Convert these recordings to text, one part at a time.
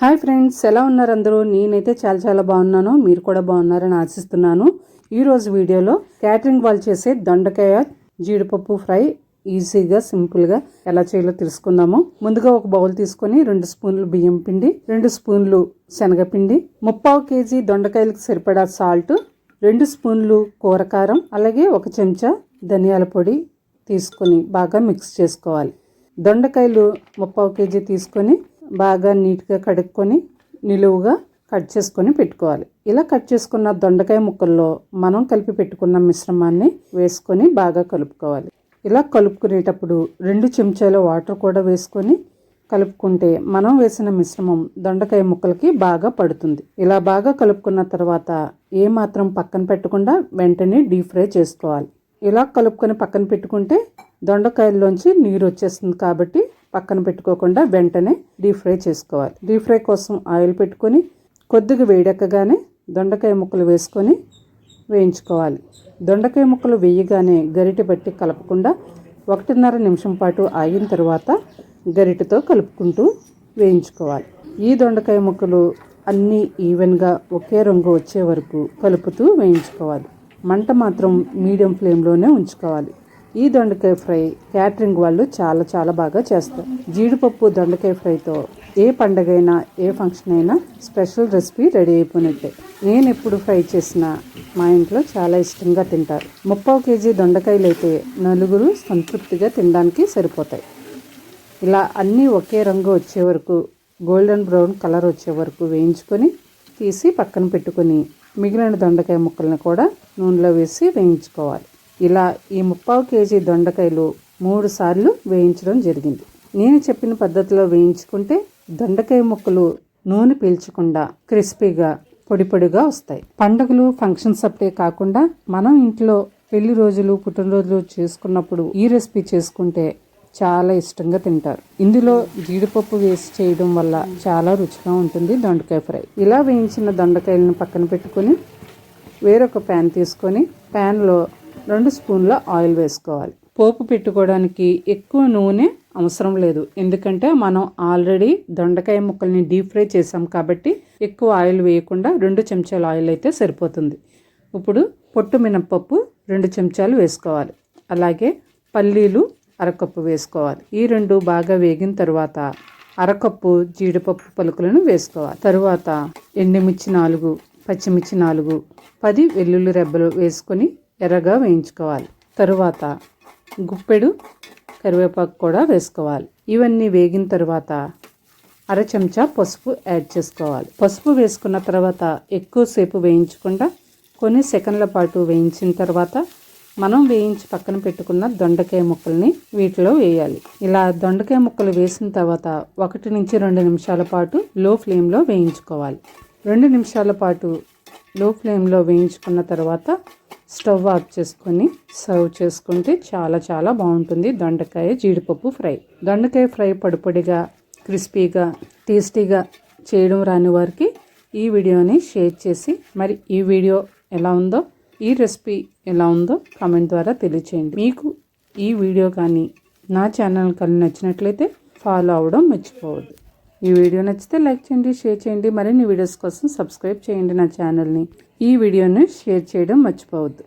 Hi friends ఎలా ఉన్నారు అందరూ? నేనైతే చాలా చాలా బాగున్నాను. మీరు కూడా బాగున్నారని ఆశిస్తున్నాను. ఈరోజు వీడియోలో క్యాటరింగ్ వాళ్ళు చేసే దొండకాయ జీడిపప్పు ఫ్రై ఈజీగా సింపుల్గా ఎలా చేయాలో తెలుసుకుందాము. ముందుగా ఒక బౌల్ తీసుకొని రెండు స్పూన్లు బియ్యం పిండి రెండు స్పూన్లు శనగపిండి ముప్పావు కేజీ దొండకాయలకు సరిపడా సాల్ట్ రెండు స్పూన్లు కూరకారం అలాగే ఒక చెంచా ధనియాల పొడి తీసుకొని బాగా మిక్స్ చేసుకోవాలి. దొండకాయలు ముప్పావు కేజీ తీసుకొని బాగా నీట్గా కడుక్కొని నిలువుగా కట్ చేసుకొని పెట్టుకోవాలి. ఇలా కట్ చేసుకున్న దొండకాయ ముక్కల్లో మనం కలిపి పెట్టుకున్న మిశ్రమాన్ని వేసుకొని బాగా కలుపుకోవాలి. ఇలా కలుపుకునేటప్పుడు రెండు చెంచాల వాటర్ కూడా వేసుకొని కలుపుకుంటే మనం వేసిన మిశ్రమం దొండకాయ ముక్కలకి బాగా పడుతుంది. ఇలా బాగా కలుపుకున్న తర్వాత ఏ మాత్రం పక్కన పెట్టకుండా వెంటనే డీప్ ఫ్రై చేసుకోవాలి. ఇలా కలుపుకొని పక్కన పెట్టుకుంటే దొండకాయల్లోంచి నీరు వచ్చేస్తుంది కాబట్టి పక్కన పెట్టుకోకుండా వెంటనే డీప్ ఫ్రై చేసుకోవాలి. డీప్ ఫ్రై కోసం ఆయిల్ పెట్టుకొని కొద్దిగా వేడెక్కగానే దొండకాయ ముక్కలు వేసుకొని వేయించుకోవాలి. దొండకాయ ముక్కలు వేయగానే గరిటె పట్టి కలపకుండా ఒకటిన్నర నిమిషం పాటు ఆగిన తర్వాత గరిటెతో కలుపుకుంటూ వేయించుకోవాలి. ఈ దొండకాయ ముక్కలు అన్నీ ఈవెన్గా ఒకే రంగు వచ్చే వరకు కలుపుతూ వేయించుకోవాలి. మంట మాత్రం మీడియం ఫ్లేమ్లోనే ఉంచుకోవాలి. ఈ దొండకాయ ఫ్రై క్యాటరింగ్ వాళ్ళు చాలా చాలా బాగా చేస్తారు. జీడిపప్పు దొండకాయ ఫ్రైతో ఏ పండగైనా ఏ ఫంక్షన్ అయినా స్పెషల్ రెసిపీ రెడీ అయిపోయినట్టే. నేను ఎప్పుడు ఫ్రై చేసినా మా ఇంట్లో చాలా ఇష్టంగా తింటారు. ముప్పావు కేజీ దొండకాయలు అయితే నలుగురు సంతృప్తిగా తినడానికి సరిపోతాయి. ఇలా అన్నీ ఒకే రంగు వచ్చే వరకు గోల్డెన్ బ్రౌన్ కలర్ వచ్చే వరకు వేయించుకొని తీసి పక్కన పెట్టుకొని మిగిలిన దొండకాయ ముక్కలను కూడా నూనెలో వేసి వేయించుకోవాలి. ఇలా ఈ ముప్పావు కేజీ దొండకాయలు మూడు సార్లు వేయించడం జరిగింది. నేను చెప్పిన పద్ధతిలో వేయించుకుంటే దొండకాయ ముక్కలు నూనె పీల్చకుండా క్రిస్పీగా పొడి పొడిగా వస్తాయి. పండుగలు ఫంక్షన్స్ అప్పుడే కాకుండా మనం ఇంట్లో పెళ్ళి రోజులు పుట్టినరోజులు చేసుకున్నప్పుడు ఈ రెసిపీ చేసుకుంటే చాలా ఇష్టంగా తింటారు. ఇందులో జీడిపప్పు వేసి చేయడం వల్ల చాలా రుచిగా ఉంటుంది దొండకాయ ఫ్రై. ఇలా వేయించిన దొండకాయలను పక్కన పెట్టుకొని వేరొక ప్యాన్ తీసుకొని ప్యాన్లో రెండు స్పూన్ల ఆయిల్ వేసుకోవాలి. పోపు పెట్టుకోవడానికి ఎక్కువ నూనె అవసరం లేదు. ఎందుకంటే మనం ఆల్రెడీ దొండకాయ ముక్కల్ని డీప్ ఫ్రై చేసాం కాబట్టి ఎక్కువ ఆయిల్ వేయకుండా రెండు చెంచాల ఆయిల్ అయితే సరిపోతుంది. ఇప్పుడు పొట్టు మినప్పప్పు రెండు చెంచాలు వేసుకోవాలి. అలాగే పల్లీలు అరకప్పు వేసుకోవాలి. ఈ రెండు బాగా వేగిన తర్వాత అరకప్పు జీడిపప్పు పలుకులను వేసుకోవాలి. తరువాత ఎండుమిర్చి నాలుగు పచ్చిమిర్చి నాలుగు పది వెల్లుల్లి రెబ్బలు వేసుకొని ఎర్రగా వేయించుకోవాలి. తరువాత గుప్పెడు కరివేపాకు కూడా వేసుకోవాలి. ఇవన్నీ వేగిన తర్వాత అర చెంచా పసుపు యాడ్ చేసుకోవాలి. పసుపు వేసుకున్న తర్వాత ఎక్కువసేపు వేయించకుండా కొన్ని సెకండ్ల పాటు వేయించిన తర్వాత మనం వేయించి పక్కన పెట్టుకున్న దొండకాయ ముక్కల్ని వీటిలో వేయాలి. ఇలా దొండకాయ ముక్కలు వేసిన తర్వాత ఒకటి నుంచి రెండు నిమిషాల పాటు లో ఫ్లేమ్లో వేయించుకోవాలి. రెండు నిమిషాల పాటు లో ఫ్లేమ్లో వేయించుకున్న తర్వాత స్టవ్ ఆఫ్ చేసుకొని సర్వ్ చేసుకుంటే చాలా చాలా బాగుంటుంది. దొండకాయ జీడిపప్పు ఫ్రై. దొండకాయ ఫ్రై పొడిపొడిగా క్రిస్పీగా టేస్టీగా చేయడం రాని వారికి ఈ వీడియోని షేర్ చేసి మరి ఈ వీడియో ఎలా ఉందో ఈ రెసిపీ ఎలా ఉందో కామెంట్ ద్వారా తెలియచేయండి. మీకు ఈ వీడియో కానీ నా ఛానల్ కానీ నచ్చినట్లయితే ఫాలో అవ్వడం మర్చిపోవద్దు. ఈ వీడియో నచ్చితే లైక్ చేయండి షేర్ చేయండి. మరిన్ని వీడియోస్ కోసం సబ్స్క్రైబ్ చేయండి నా ఛానల్ని. ఈ వీడియోని షేర్ చేయడం మర్చిపోవద్దు.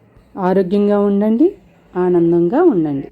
ఆరోగ్యంగా ఉండండి ఆనందంగా ఉండండి.